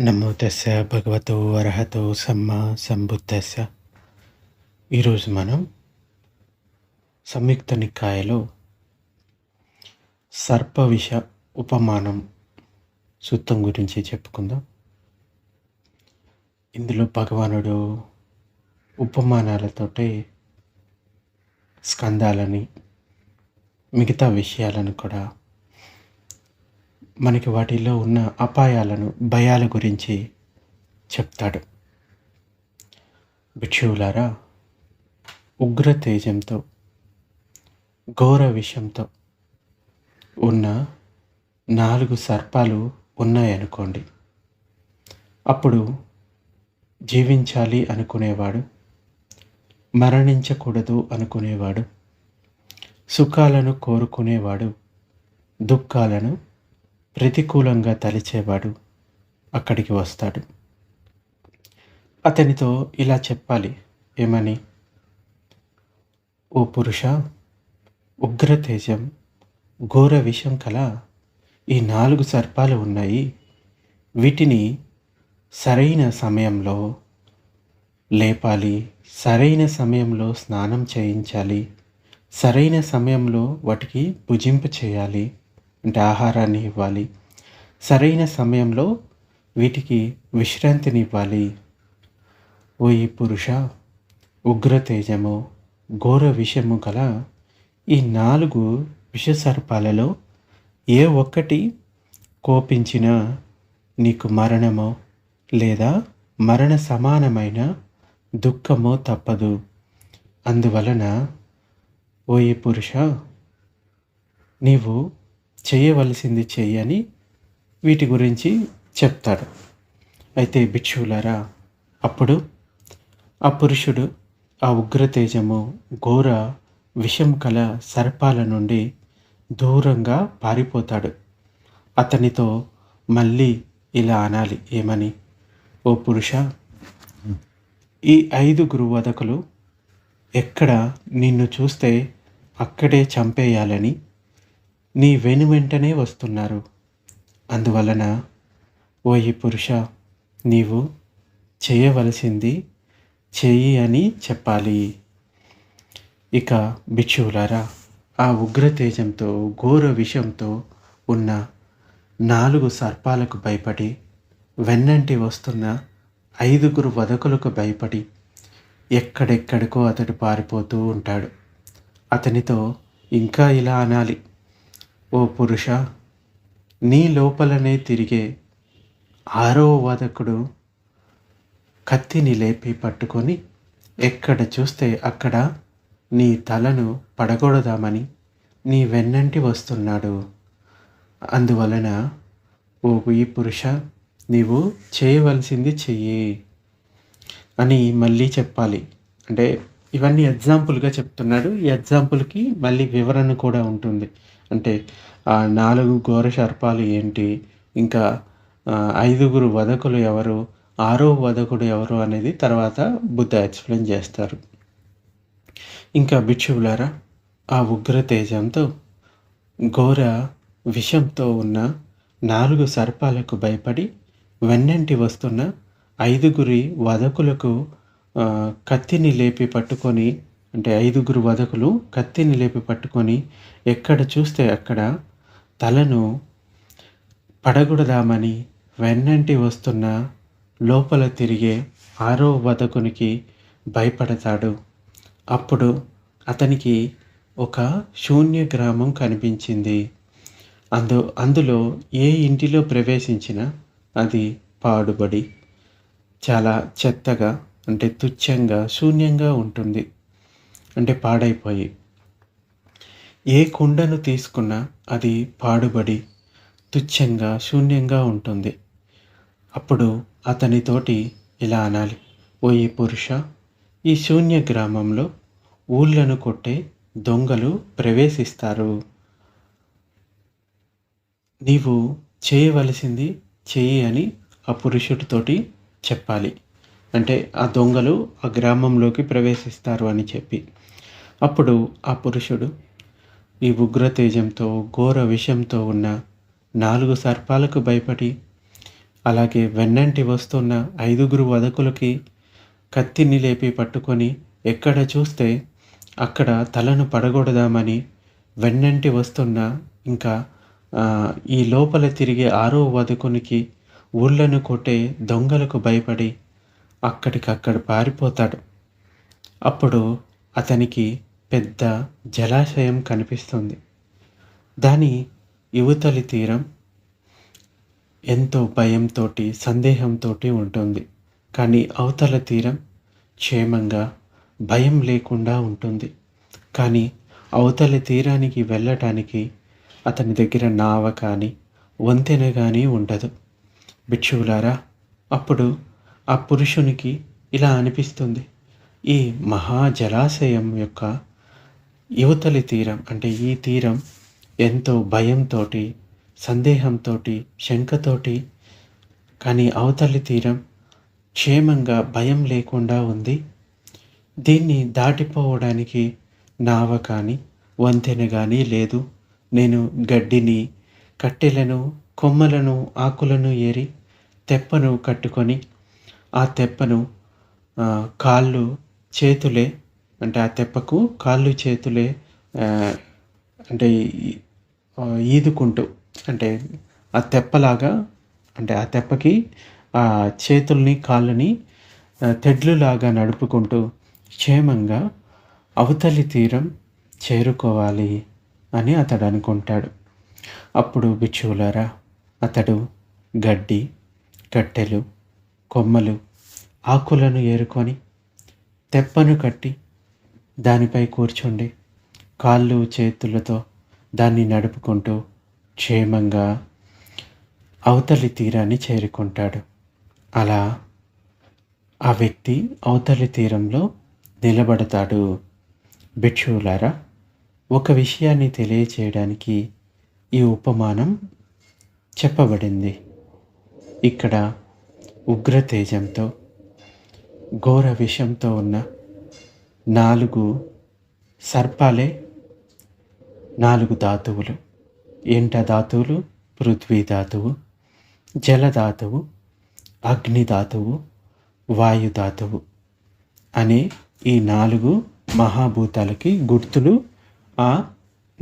నమో తెస్స భగవతో అర్హతో సమ్మ సంబుద్ధస్స ఈరోజు మనం సంయుక్త నికాయలో సర్పవిష ఉపమానం సూత్రం గురించి చెప్పుకుందాం. ఇందులో భగవానుడు ఉపమానాలతోటి స్కందాలని మిగతా విషయాలను కూడా మనకి వాటిలో ఉన్న అపాయాలను భయాల గురించి చెప్తాడు. భిక్షువులారా ఉగ్ర తేజంతో ఘోర విషంతో ఉన్న నాలుగు సర్పాలు ఉన్నాయనుకోండి. అప్పుడు జీవించాలి అనుకునేవాడు మరణించకూడదు అనుకునేవాడు సుఖాలను కోరుకునేవాడు దుఃఖాలను ప్రతికూలంగా తలిచేవాడు అక్కడికి వస్తాడు. అతనితో ఇలా చెప్పాలి ఏమని? ఓ పురుష ఉగ్రతేజం ఘోర విషం కల ఈ నాలుగు సర్పాలు ఉన్నాయి. వీటిని సరైన సమయంలో లేపాలి సరైన సమయంలో స్నానం చేయించాలి సరైన సమయంలో వాటికి భుజింప చేయాలి అంటే ఆహారాన్ని ఇవ్వాలి. సరైన సమయంలో వీటికి విశ్రాంతిని ఇవ్వాలి. ఓ ఈ పురుష ఉగ్ర తేజము ఘోర విషము గల ఈ నాలుగు విషసర్పాలలో ఏ ఒక్కటి కోపించినా నీకు మరణమో లేదా మరణ సమానమైన దుఃఖమో తప్పదు. అందువలన ఓ ఈ పురుష నీవు చేయవలసింది చెయ్యని వీటి గురించి చెప్తాడు. అయితే భిక్షువులారా అప్పుడు ఆ పురుషుడు ఆ ఉగ్రతేజము ఘోర విషం కల సర్పాల నుండి దూరంగా పారిపోతాడు. అతనితో మళ్ళీ ఇలా అనాలి ఏమని? ఓ పురుష ఈ ఐదు గురువదకులు ఎక్కడ నిన్ను చూస్తే అక్కడే చంపేయాలని నీ వెను వెంటనే వస్తున్నారు. అందువలన ఓ ఈ పురుష నీవు చేయవలసింది చెయ్యి అని చెప్పాలి. ఇక భిక్షువులారా ఆ ఉగ్రతేజంతో ఘోర విషంతో ఉన్న నాలుగు సర్పాలకు భయపడి వెన్నంటి వస్తున్న ఐదుగురు వదకులకు భయపడి ఎక్కడెక్కడికో అతడు పారిపోతూ ఉంటాడు. అతనితో ఇంకా ఇలా అనాలి. ఓ పురుష నీ లోపలనే తిరిగే ఆరో వాదకుడు కత్తిని లేపి పట్టుకొని ఎక్కడ చూస్తే అక్కడ నీ తలను పడగొడదామని నీ వెన్నంటి వస్తున్నాడు. అందువలన ఓ ఈ పురుష నీవు చేయవలసింది చెయ్యి అని మళ్ళీ చెప్పాలి. అంటే ఇవన్నీ ఎగ్జాంపుల్గా చెప్తున్నాడు. ఈ ఎగ్జాంపుల్కి మళ్ళీ వివరణ కూడా ఉంటుంది. అంటే ఆ నాలుగు ఘోర సర్పాలు ఏంటి? ఇంకా ఐదుగురు వధకులు ఎవరు? ఆరో వధకుడు ఎవరు అనేది తర్వాత బుద్ధ ఎక్స్ప్లెయిన్ చేస్తారు. ఇంకా భిక్షువులారా ఆ ఉగ్ర తేజంతో ఘోర విషంతో ఉన్న నాలుగు సర్పాలకు భయపడి వెన్నంటి వస్తున్న ఐదుగురి వధకులకు కత్తిని లేపి పట్టుకొని అంటే ఐదుగురు వధకులు కత్తిని లేపి పట్టుకొని ఎక్కడ చూస్తే అక్కడ తలను పడగొడదామని వెన్నంటి వస్తున్న లోపల తిరిగే ఆరో వధకునికి భయపడతాడు. అప్పుడు అతనికి ఒక శూన్య గ్రామం కనిపించింది. అందు అందులో ఏ ఇంటిలో ప్రవేశించినా అది పాడుబడి చాలా చెత్తగా అంటే తుచ్చంగా శూన్యంగా ఉంటుంది. అంటే పాడైపోయి. ఏ కుండను తీసుకున్నా అది పాడుబడి తుచ్చంగా శూన్యంగా ఉంటుంది. అప్పుడు అతనితోటి ఇలా అనాలి? ఓ ఈ పురుష ఈ శూన్య గ్రామంలో ఊళ్ళను కొట్టే దొంగలు ప్రవేశిస్తారు. నీవు చేయవలసింది చెయ్యి అని ఆ పురుషుడితోటి చెప్పాలి. అంటే ఆ దొంగలు ఆ గ్రామంలోకి ప్రవేశిస్తారు అని చెప్పి. అప్పుడు ఆ పురుషుడు ఈ ఉగ్ర తేజంతో ఘోర విషంతో ఉన్న నాలుగు సర్పాలకు భయపడి అలాగే వెన్నంటి వస్తున్న ఐదుగురు వదకులకి కత్తిని లేపి పట్టుకొని ఎక్కడ చూస్తే అక్కడ తలను పడగొడదామని వెన్నంటి వస్తున్న ఇంకా ఈ లోపల తిరిగే ఆరో వదకునికి ఊళ్ళను కొట్టే దొంగలకు భయపడి అక్కడికక్కడ పారిపోతాడు. అప్పుడు అతనికి పెద్ద జలాశయం కనిపిస్తుంది. దాని యువతలి తీరం ఎంతో భయంతో సందేహంతో ఉంటుంది. కానీ అవతల తీరం క్షేమంగా భయం లేకుండా ఉంటుంది. కానీ అవతల తీరానికి వెళ్ళటానికి అతని దగ్గర నావ కానీ వంతెన కానీ ఉండదు. భిక్షువులారా అప్పుడు ఆ పురుషునికి ఇలా అనిపిస్తుంది. ఈ మహా జలాశయం యొక్క యువతలి తీరం అంటే ఈ తీరం ఎంతో భయంతో సందేహంతో శంకతోటి కానీ అవతలి తీరం క్షేమంగా భయం లేకుండా ఉంది. దీన్ని దాటిపోవడానికి నావ కానీ వంతెన కానీ లేదు. నేను గడ్డిని కట్టెలను కొమ్మలను ఆకులను ఏరి తెప్పను కట్టుకొని ఆ తెప్పను కాళ్ళు చేతులే అంటే ఆ తెప్పకు కాళ్ళు చేతులే అంటే ఈదుకుంటూ అంటే ఆ తెప్పలాగా అంటే ఆ తెప్పకి ఆ చేతుల్ని కాళ్ళని తెడ్లులాగా నడుపుకుంటూ క్షేమంగా అవతలి తీరం చేరుకోవాలి అని అతడు అనుకుంటాడు. అప్పుడు బిచ్చువులారా అతడు గడ్డి కట్టెలు కొమ్మలు ఆకులను ఏరుకొని తెప్పను కట్టి దానిపై కూర్చోండి కాళ్ళు చేతులతో దాన్ని నడుపుకుంటూ క్షేమంగా అవతలి తీరాన్ని చేరుకుంటాడు. అలా ఆ వ్యక్తి అవతలి తీరంలో నిలబడతాడు. భిక్షువులారా ఒక విషయాన్ని తెలియచేయడానికి ఈ ఉపమానం చెప్పబడింది. ఇక్కడ ఉగ్రతేజంతో ఘోర విషంతో ఉన్న నాలుగు సర్పాలే నాలుగు ధాతువులు ఎంట ధాతువులు పృథ్వీ ధాతువు జలధాతువు అగ్నిధాతువు వాయుధాతువు అనే ఈ నాలుగు మహాభూతాలకి గుర్తులు ఆ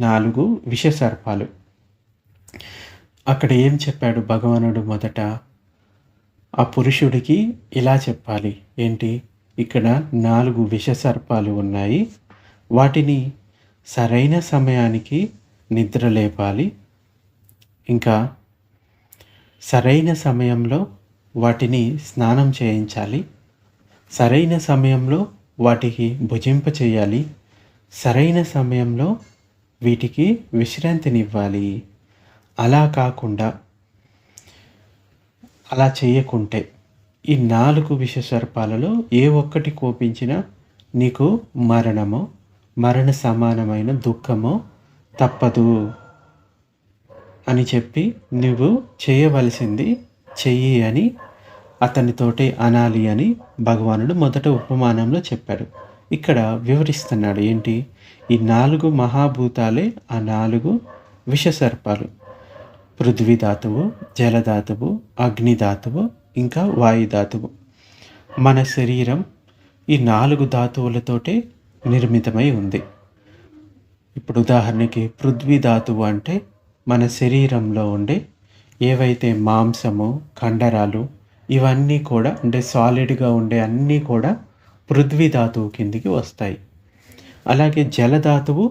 నాలుగు విషసర్పాలు. అక్కడ ఏం చెప్పాడు భగవానుడు మొదట? ఆ పురుషుడికి ఇలా చెప్పాలి ఏంటి? ఇక్కడ నాలుగు విషసర్పాలు ఉన్నాయి. వాటిని సరైన సమయానికి నిద్ర లేపాలి. ఇంకా సరైన సమయంలో వాటిని స్నానం చేయించాలి. సరైన సమయంలో వాటికి భుజింప చేయాలి. సరైన సమయంలో వీటికి విశ్రాంతినివ్వాలి. అలా కాకుండా అలా చేయకుంటే ఈ నాలుగు విషసర్పాలలో ఏ ఒక్కటి కోపించినా నీకు మరణమో మరణ సమానమైన దుఃఖమో తప్పదు అని చెప్పి నువ్వు చేయవలసింది చెయ్యి అని అతనితోటే అనాలి అని భగవానుడు మొదట ఉపమానంలో చెప్పాడు. ఇక్కడ వివరిస్తున్నాడు ఏంటి? ఈ నాలుగు మహాభూతాలే ఆ నాలుగు విషసర్పాలు. పృథ్వీధాతువు జలధాతువు అగ్నిధాతువు ఇంకా వాయుధాతువు మన శరీరం ఈ నాలుగు ధాతువులతోటే నిర్మితమై ఉంది. ఇప్పుడు ఉదాహరణకి పృథ్వీ ధాతువు అంటే మన శరీరంలో ఉండే ఏవైతే మాంసము కండరాలు ఇవన్నీ కూడా అంటే సాలిడ్గా ఉండే అన్నీ కూడా పృథ్వీ ధాతువు కిందికి వస్తాయి. అలాగే జలధాతువు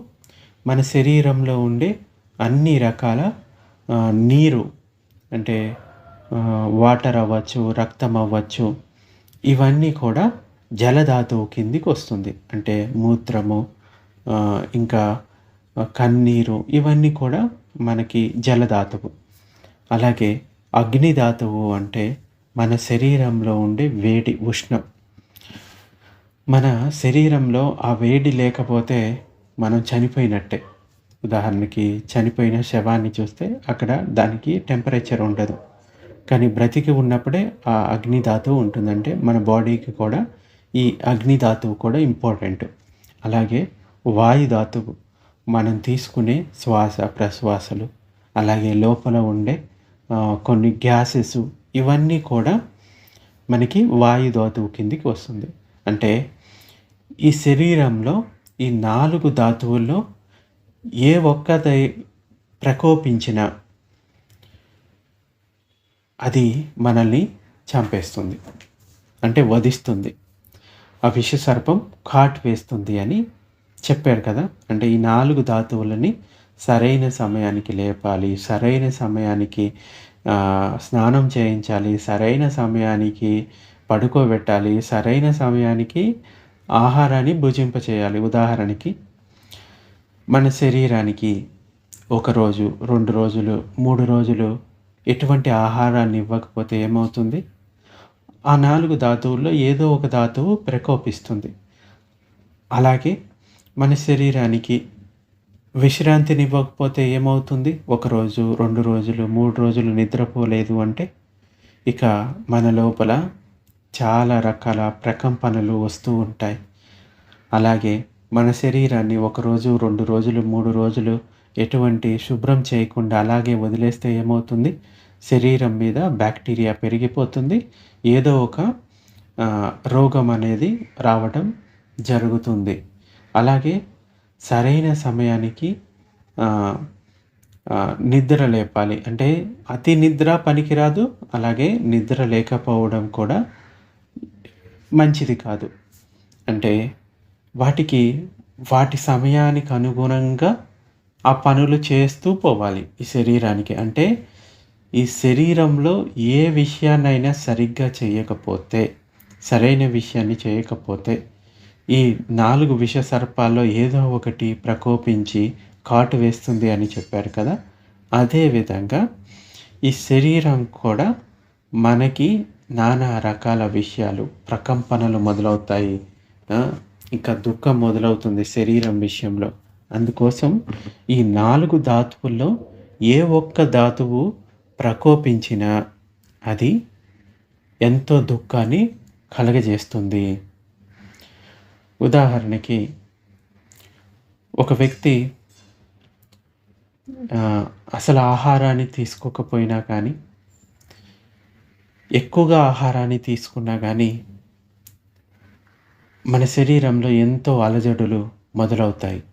మన శరీరంలో ఉండే అన్ని రకాల నీరు అంటే వాటర్ అవ్వచ్చు రక్తం అవ్వచ్చు ఇవన్నీ కూడా జలధాతువు కిందికి వస్తుంది. అంటే మూత్రము ఇంకా కన్నీరు ఇవన్నీ కూడా మనకి జలధాతువు. అలాగే అగ్నిధాతువు అంటే మన శరీరంలో ఉండే వేడి ఉష్ణం. మన శరీరంలో ఆ వేడి లేకపోతే మనం చనిపోయినట్టే. ఉదాహరణకి చనిపోయిన శవాన్ని చూస్తే అక్కడ దానికి టెంపరేచర్ ఉండదు. కానీ బ్రతికి ఉన్నప్పుడే ఆ అగ్ని ధాతువు ఉంటుందంటే మన బాడీకి కూడా ఈ అగ్ని ధాతువు కూడా ఇంపార్టెంట్. అలాగే వాయు ధాతువు మనం తీసుకునే శ్వాస ప్రశ్వాసలు అలాగే లోపల ఉండే కొన్ని గ్యాసెస్ ఇవన్నీ కూడా మనకి వాయు ధాతువు కిందికి వస్తుంది. అంటే ఈ శరీరంలో ఈ నాలుగు ధాతువుల్లో ఏ ఒక్కదై ప్రకోపించిన అది మనల్ని చంపేస్తుంది. అంటే వధిస్తుంది. ఆ విష సర్పం కాట్ వేస్తుంది అని చెప్పారు కదా. అంటే ఈ నాలుగు ధాతువులని సరైన సమయానికి లేపాలి సరైన సమయానికి స్నానం చేయించాలి సరైన సమయానికి పడుకోబెట్టాలి సరైన సమయానికి ఆహారాన్ని భుజింపచేయాలి. ఉదాహరణకి మన శరీరానికి ఒక రోజు రెండు రోజులు మూడు రోజులు ఎటువంటి ఆహారాన్ని ఇవ్వకపోతే ఏమవుతుంది? ఆ నాలుగు ధాతువుల్లో ఏదో ఒక ధాతువు ప్రకోపిస్తుంది. అలాగే మన శరీరానికి విశ్రాంతిని ఇవ్వకపోతే ఏమవుతుంది? ఒకరోజు రెండు రోజులు మూడు రోజులు నిద్రపోలేదు అంటే ఇక మన లోపల చాలా రకాల ప్రకంపనలు వస్తూ ఉంటాయి. అలాగే మన శరీరాన్ని ఒకరోజు రెండు రోజులు మూడు రోజులు ఎటువంటి శుభ్రం చేయకుండా అలాగే వదిలేస్తే ఏమవుతుంది? శరీరం మీద బ్యాక్టీరియా పెరిగిపోతుంది. ఏదో ఒక రోగం అనేది రావడం జరుగుతుంది. అలాగే సరైన సమయానికి నిద్ర లేపాలి. అంటే అతి నిద్ర పనికిరాదు. అలాగే నిద్ర లేకపోవడం కూడా మంచిది కాదు. అంటే వాటికి వాటి సమయానికి అనుగుణంగా ఆ పనులు చేస్తూ పోవాలి ఈ శరీరానికి. అంటే ఈ శరీరంలో ఏ విషయాన్నైనా సరిగ్గా చేయకపోతే సరైన విషయాన్ని చేయకపోతే ఈ నాలుగు విష సర్పాల్లో ఏదో ఒకటి ప్రకోపించి కాటు వేస్తుంది అని చెప్పారు కదా అదేవిధంగా ఈ శరీరం కూడా మనకి నానా రకాల విషయాలు ప్రకంపనలు మొదలవుతాయి. ఇంకా దుఃఖం మొదలవుతుంది శరీరం విషయంలో. అందుకోసం ఈ నాలుగు ధాతువుల్లో ఏ ఒక్క ధాతువు ప్రకోపించినా అది ఎంతో దుఃఖాన్ని కలగజేస్తుంది. ఉదాహరణకి ఒక వ్యక్తి అసలు ఆహారాన్ని తీసుకోకపోయినా కానీ ఎక్కువగా ఆహారాన్ని తీసుకున్నా కానీ మన శరీరంలో ఎంతో అలజడులు మొదలవుతాయి.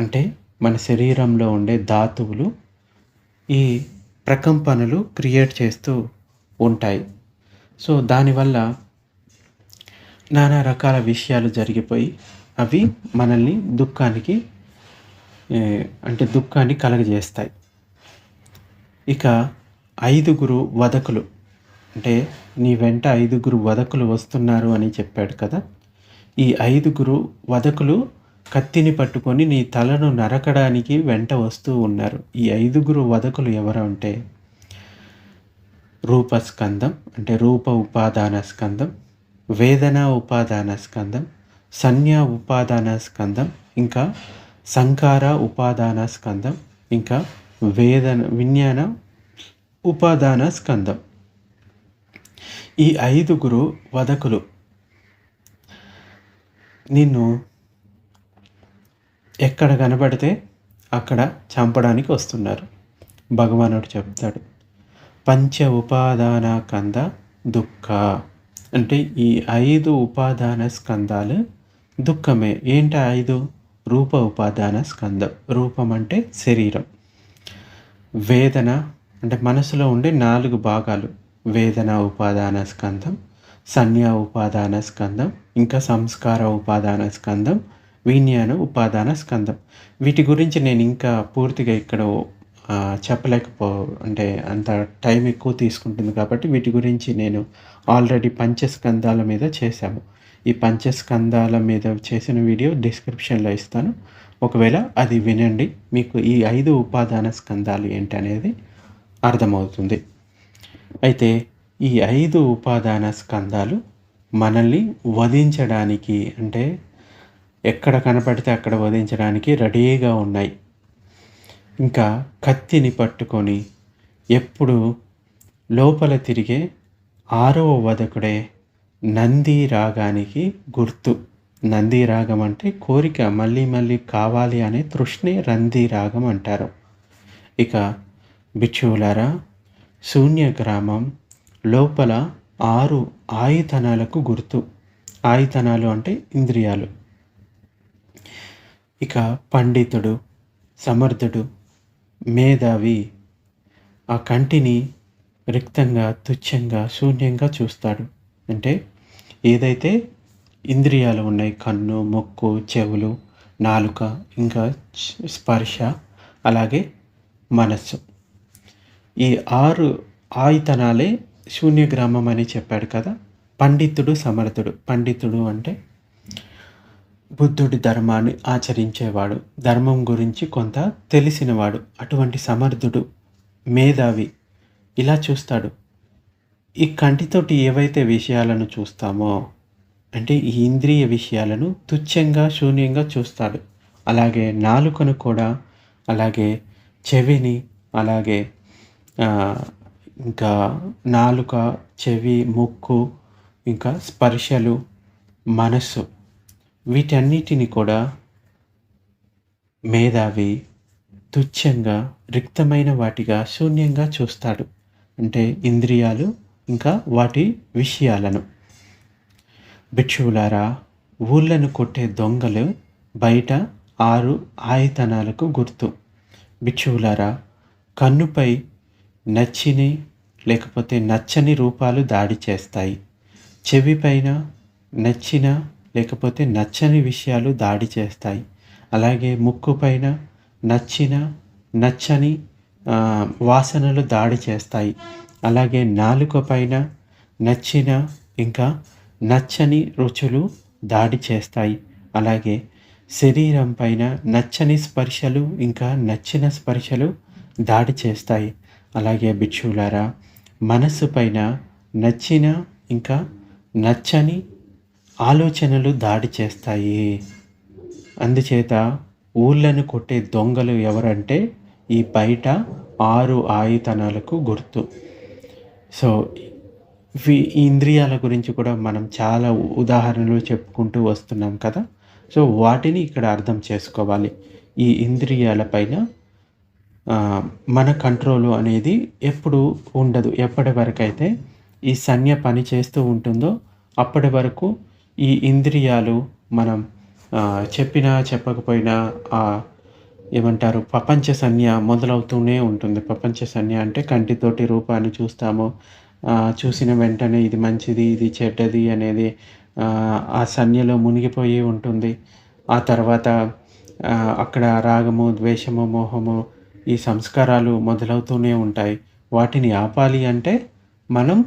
అంటే మన శరీరంలో ఉండే ధాతువులు ఈ ప్రకంపనలు క్రియేట్ చేస్తూ ఉంటాయి. సో దానివల్ల నానా రకాల విషయాలు జరిగిపోయి అవి మనల్ని దుఃఖానికి అంటే దుఃఖాన్ని కలగజేస్తాయి. ఇక ఐదుగురు వదకులు అంటే నీ వెంట ఐదుగురు వదకులు వస్తున్నారు అని చెప్పాడు కదా. ఈ ఐదుగురు వదకులు కత్తిని పట్టుకొని నీ తలను నరకడానికి వెంట వస్తూ ఉన్నారు. ఈ ఐదుగురు వదకులు ఎవరంటే రూపస్కందం అంటే రూప ఉపాదాన స్కందం వేదన ఉపాదాన స్కందం సంజ్ఞా ఉపాదాన స్కందం ఇంకా సంకార ఉపాదాన స్కందం ఇంకా వేదన విజ్ఞాన ఉపాదాన స్కందం. ఈ ఐదుగురు వదకులు నిన్ను ఎక్కడ కనబడితే అక్కడ చంపడానికి వస్తున్నారు. భగవానుడు చెప్తాడు పంచ ఉపాదాన కంద దుఃఖ. అంటే ఈ ఐదు ఉపాదాన స్కందాలు దుఃఖమే. ఏంటి ఐదు? రూప ఉపాదాన స్కందం. రూపం అంటే శరీరం. వేదన అంటే మనసులో ఉండే నాలుగు భాగాలు. వేదన ఉపాదాన స్కందం సంజ్ఞా ఉపాదాన స్కందం ఇంకా సంస్కార ఉపాదాన స్కందం విజ్ఞాన ఉపాదాన స్కందం. వీటి గురించి నేను ఇంకా పూర్తిగా ఇక్కడ చెప్పలేకపో అంటే అంత టైం ఎక్కువ తీసుకుంటుంది కాబట్టి వీటి గురించి నేను ఆల్రెడీ పంచస్కందాల మీద చేశాము. ఈ పంచస్కందాల మీద చేసిన వీడియో డిస్క్రిప్షన్లో ఇస్తాను. ఒకవేళ అది వినండి మీకు ఈ ఐదు ఉపాదాన స్కందాలు ఏంటనేది అర్థమవుతుంది. అయితే ఈ ఐదు ఉపాదాన స్కందాలు మనల్ని వధించడానికి అంటే ఎక్కడ కనపడితే అక్కడ వధించడానికి రెడీగా ఉన్నాయి. ఇంకా కత్తిని పట్టుకొని ఎప్పుడు లోపల తిరిగే ఆరవ వధకుడే నంది రాగానికి గుర్తు. నంది రాగం అంటే కోరిక మళ్ళీ మళ్ళీ కావాలి అనే తృష్ణే రంది రాగం అంటారు. ఇక బిచ్చువులారా శూన్య గ్రామం లోపల ఆరు ఆయుధనాలకు గుర్తు. ఆయుధనాలు అంటే ఇంద్రియాలు. ఇక పండితుడు సమర్థుడు మేధావి ఆ కంటిని రిక్తంగా తుచ్చంగా శూన్యంగా చూస్తాడు. అంటే ఏదైతే ఇంద్రియాలు ఉన్నాయి కన్ను ముక్కు చెవులు నాలుక ఇంకా స్పర్శ అలాగే మనస్సు. ఈ ఆరు ఆయుతనాలే శూన్యగ్రామం అని చెప్పాడు కదా పండితుడు సమర్థుడు. పండితుడు అంటే బుద్ధుడి ధర్మాన్ని ఆచరించేవాడు. ధర్మం గురించి కొంత తెలిసినవాడు. అటువంటి సమర్థుడు మేధావి ఇలా చూస్తాడు. ఈ కంటితోటి ఏవైతే విషయాలను చూస్తామో అంటే ఈ ఇంద్రియ విషయాలను తుచ్చంగా శూన్యంగా చూస్తాడు. అలాగే నాలుకను కూడా అలాగే చెవిని అలాగే ఇంకా నాలుక చెవి ముక్కు ఇంకా స్పర్శలు మనస్సు వీటన్నిటిని కూడా మేధావి తుచ్చంగా రిక్తమైన వాటిగా శూన్యంగా చూస్తాడు. అంటే ఇంద్రియాలు ఇంకా వాటి విషయాలను. భిక్షువులారా ఊళ్ళను కొట్టే దొంగలు బయట ఆరు ఆయతనాలకు గుర్తు. భిక్షువులారా కన్నుపై నచ్చిని లేకపోతే నచ్చని రూపాలు దాడి చేస్తాయి. చెవిపైన నచ్చిన లేకపోతే నచ్చని విషయాలు దాడి చేస్తాయి. అలాగే ముక్కు పైన నచ్చిన నచ్చని వాసనలు దాడి చేస్తాయి. అలాగే నాలుక పైన నచ్చిన ఇంకా నచ్చని రుచులు దాడి చేస్తాయి. అలాగే శరీరం పైన నచ్చని స్పర్శలు ఇంకా నచ్చిన స్పర్శలు దాడి చేస్తాయి. అలాగే భిక్షువులారా మనస్సు పైన నచ్చిన ఇంకా నచ్చని ఆలోచనలు దాడి చేస్తాయి. అందుచేత ఊళ్ళను కొట్టే దొంగలు ఎవరంటే ఈ బయట ఆరు ఆయుధనాలకు గుర్తు. సో ఈ ఇంద్రియాల గురించి కూడా మనం చాలా ఉదాహరణలు చెప్పుకుంటూ వస్తున్నాం కదా. సో వాటిని ఇక్కడ అర్థం చేసుకోవాలి. ఈ ఇంద్రియాలపైన మన కంట్రోలు అనేది ఎప్పుడు ఉండదు. ఎప్పటి వరకు అయితే ఈ సన్య పని చేస్తూ ఉంటుందో అప్పటి వరకు ఈ ఇంద్రియాలు మనం చెప్పినా చెప్పకపోయినా ఆ, ఏమంటారు ప్రపంచ సంజ్ఞ మొదలవుతూనే ఉంటుంది. ప్రపంచ సంజ్ఞ అంటే కంటితోటి రూపాన్ని చూస్తాము. చూసిన వెంటనే ఇది మంచిది ఇది చెడ్డది అనేది ఆ, సంజ్ఞలో మునిగిపోయి ఉంటుంది. ఆ తర్వాత అక్కడ రాగము ద్వేషము మోహము ఈ సంస్కారాలు మొదలవుతూనే ఉంటాయి. వాటిని ఆపాలి అంటే మనం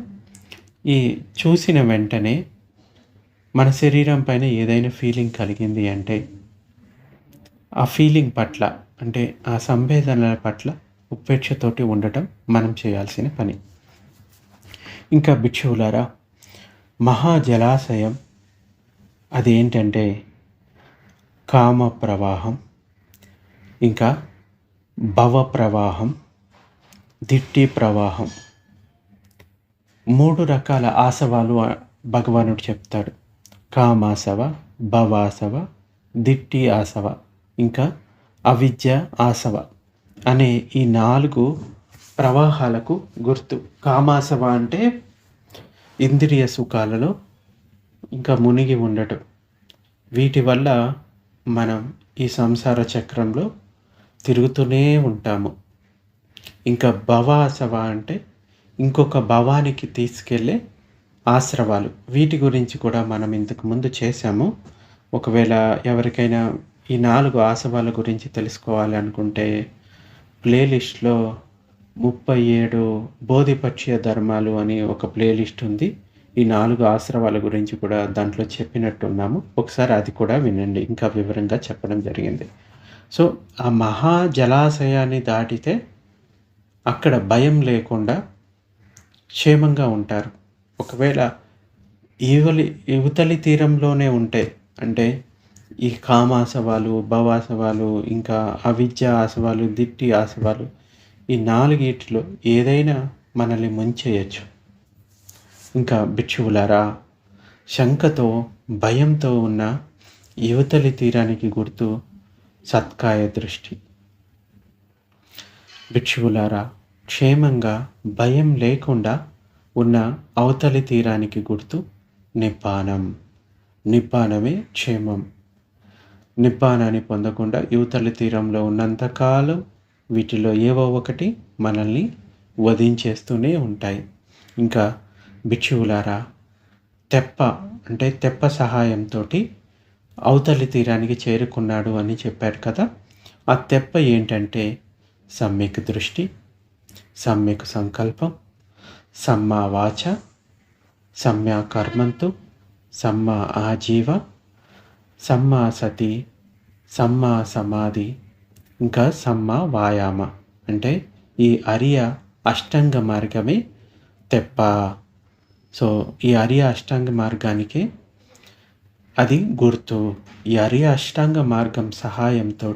ఈ చూసిన వెంటనే మన శరీరం పైన ఏదైనా ఫీలింగ్ కలిగింది అంటే ఆ ఫీలింగ్ పట్ల అంటే ఆ సంవేదనల పట్ల ఉపేక్షతోటి ఉండటం మనం చేయాల్సిన పని. ఇంకా భిక్షువులారా మహాజలాశయం అదేంటంటే కామ ప్రవాహం ఇంకా భవ ప్రవాహం దిట్టి ప్రవాహం. మూడు రకాల ఆసవాలు భగవానుడు చెప్తాడు. కామాసవ భవాసవ దిట్టి ఆసవ ఇంకా అవిద్య ఆసవ అనే ఈ నాలుగు ప్రవాహాలకు గుర్తు. కామాసవ అంటే ఇంద్రియ సుఖాలలో ఇంకా మునిగి ఉండటం. వీటి వల్ల మనం ఈ సంసార చక్రంలో తిరుగుతూనే ఉంటాము. ఇంకా భవాసవ అంటే ఇంకొక భవానికి తీసుకెళ్ళే ఆశ్రవాలు. వీటి గురించి కూడా మనం ఇంతకు ముందు చేశాము. ఒకవేళ ఎవరికైనా ఈ నాలుగు ఆశవాల గురించి తెలుసుకోవాలి అనుకుంటే ప్లేలిస్ట్లో ముప్పై ఏడు బోధిపక్షీయ ధర్మాలు అని ఒక ప్లేలిస్ట్ ఉంది. ఈ నాలుగు ఆశ్రవాల గురించి కూడా దాంట్లో చెప్పినట్టున్నాము. ఒకసారి అది కూడా వినండి. ఇంకా వివరంగా చెప్పడం జరిగింది. సో ఆ మహా జలాశయాన్ని దాటితే అక్కడ భయం లేకుండా క్షేమంగా ఉంటారు. ఒకవేళ ఇవలి ఇవతలి తీరంలోనే ఉంటే అంటే ఈ కామాసవాలు భవాసవాలు ఇంకా అవిద్య ఆసవాలు దిట్టి ఆసవాలు ఈ నాలుగిట్లో ఏదైనా మనల్ని ముంచేయచ్చు. ఇంకా భిక్షువులారా శంకతో భయంతో ఉన్న యువతలి తీరానికి గుర్తు సత్కాయ దృష్టి. భిక్షువులారా క్షేమంగా భయం లేకుండా ఉన్న అవతలి తీరానికి గుర్తు నిబ్బానం నిబ్బానమే క్షేమం. నిబ్బానాన్ని పొందకుండా యువతలి తీరంలో ఉన్నంతకాలం వీటిలో ఏవో ఒకటి మనల్ని వధించేస్తూనే ఉంటాయి. ఇంకా భిక్షువులారా తెప్ప అంటే తెప్ప సహాయంతో అవతలి తీరానికి చేరుకున్నాడు అని చెప్పాడు కదా. ఆ తెప్ప ఏంటంటే సమ్యక్ దృష్టి సమ్యక్ సంకల్పం సమ్మా వాచ సమ్యా కర్మంతు సమ్మా ఆజీవ సమ్మా సతి సమ్మా సమాధి ఇంకా సమ్మా వాయామ. అంటే ఈ అరియ అష్టాంగ మార్గమే తెప్ప. సో ఈ అరియ అష్టాంగ మార్గానికి అది గుర్తు. ఈ అరియ అష్టాంగ మార్గం సహాయంతో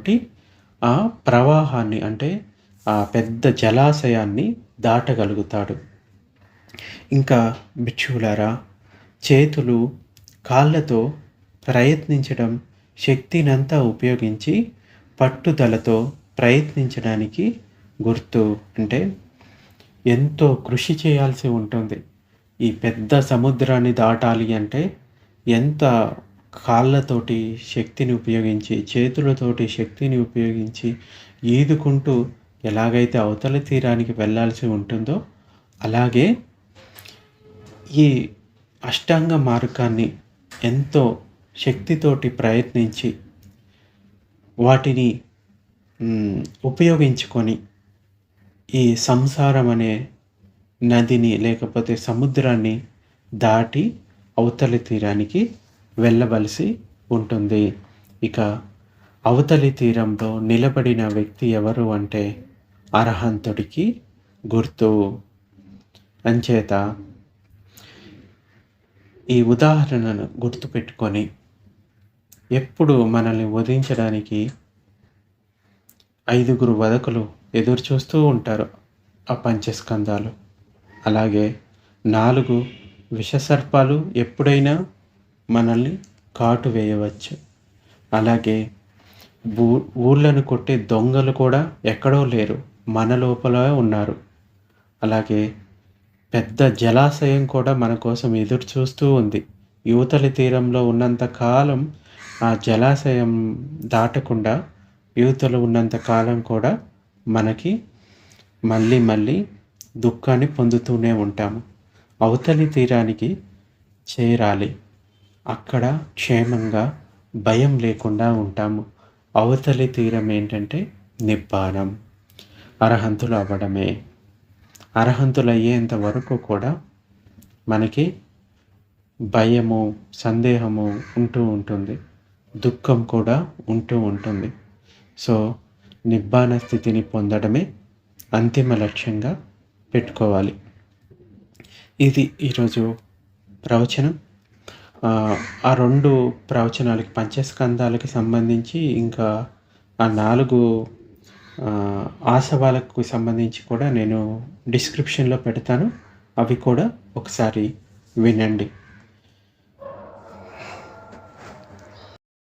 ఆ ప్రవాహాన్ని అంటే ఆ పెద్ద జలాశయాన్ని దాటగలుగుతాడు. ఇంకా బిచ్చులారా చేతులు కాళ్ళతో ప్రయత్నించడం శక్తినంతా ఉపయోగించి పట్టుదలతో ప్రయత్నించడానికి గుర్తు అంటే ఎంతో కృషి చేయాల్సి ఉంటుంది. ఈ పెద్ద సముద్రాన్ని దాటాలి అంటే ఎంత కాళ్ళతోటి శక్తిని ఉపయోగించి చేతులతోటి శక్తిని ఉపయోగించి ఈదుకుంటూ ఎలాగైతే అవతల తీరానికి వెళ్ళాల్సి ఉంటుందో అలాగే ఈ అష్టాంగ మార్గాన్ని ఎంతో శక్తితోటి ప్రయత్నించి వాటిని ఉపయోగించుకొని ఈ సంసారం అనే నదిని లేకపోతే సముద్రాన్ని దాటి అవతలి తీరానికి వెళ్ళవలసి ఉంటుంది. ఇక అవతలి తీరంలో నిలబడిన వ్యక్తి ఎవరు అంటే అర్హంతుడికి గుర్తు. అంచేత ఈ ఉదాహరణను గుర్తుపెట్టుకొని ఎప్పుడు మనల్ని వధించడానికి ఐదుగురు వదకులు ఎదురు చూస్తూ ఉంటారు ఆ పంచస్కందాలు అలాగే నాలుగు విషసర్పాలు ఎప్పుడైనా మనల్ని కాటు వేయవచ్చు. అలాగే ఊ ఊళ్ళను కొట్టే దొంగలు కూడా ఎక్కడో లేరు మన లోపల ఉన్నారు. అలాగే పెద్ద జలాశయం కూడా మన కోసం ఎదురు చూస్తూ ఉంది. యువతలి తీరంలో ఉన్నంతకాలం ఆ జలాశయం దాటకుండా యువతలు ఉన్నంత కాలం కూడా మనకి మళ్ళీ మళ్ళీ దుఃఖాన్ని పొందుతూనే ఉంటాము. అవతలి తీరానికి చేరాలి. అక్కడ క్షేమంగా భయం లేకుండా ఉంటాము. అవతలి తీరం ఏంటంటే నిబ్బానం అర్హంతులు అవ్వడమే. అర్హంతులు అయ్యేంత వరకు కూడా మనకి భయము సందేహము ఉంటూ ఉంటుంది. దుఃఖం కూడా ఉంటూ ఉంటుంది. సో నిబ్బాన స్థితిని పొందడమే అంతిమ లక్ష్యంగా పెట్టుకోవాలి. ఇది ఈరోజు ప్రవచనం. ఆ, రెండు ప్రవచనాలకి పంచస్కందాలకి సంబంధించి ఇంకా ఆ నాలుగు ఆసవాలకు సంబంధించి కూడా నేను డిస్క్రిప్షన్లో పెడతాను. అవి కూడా ఒకసారి వినండి.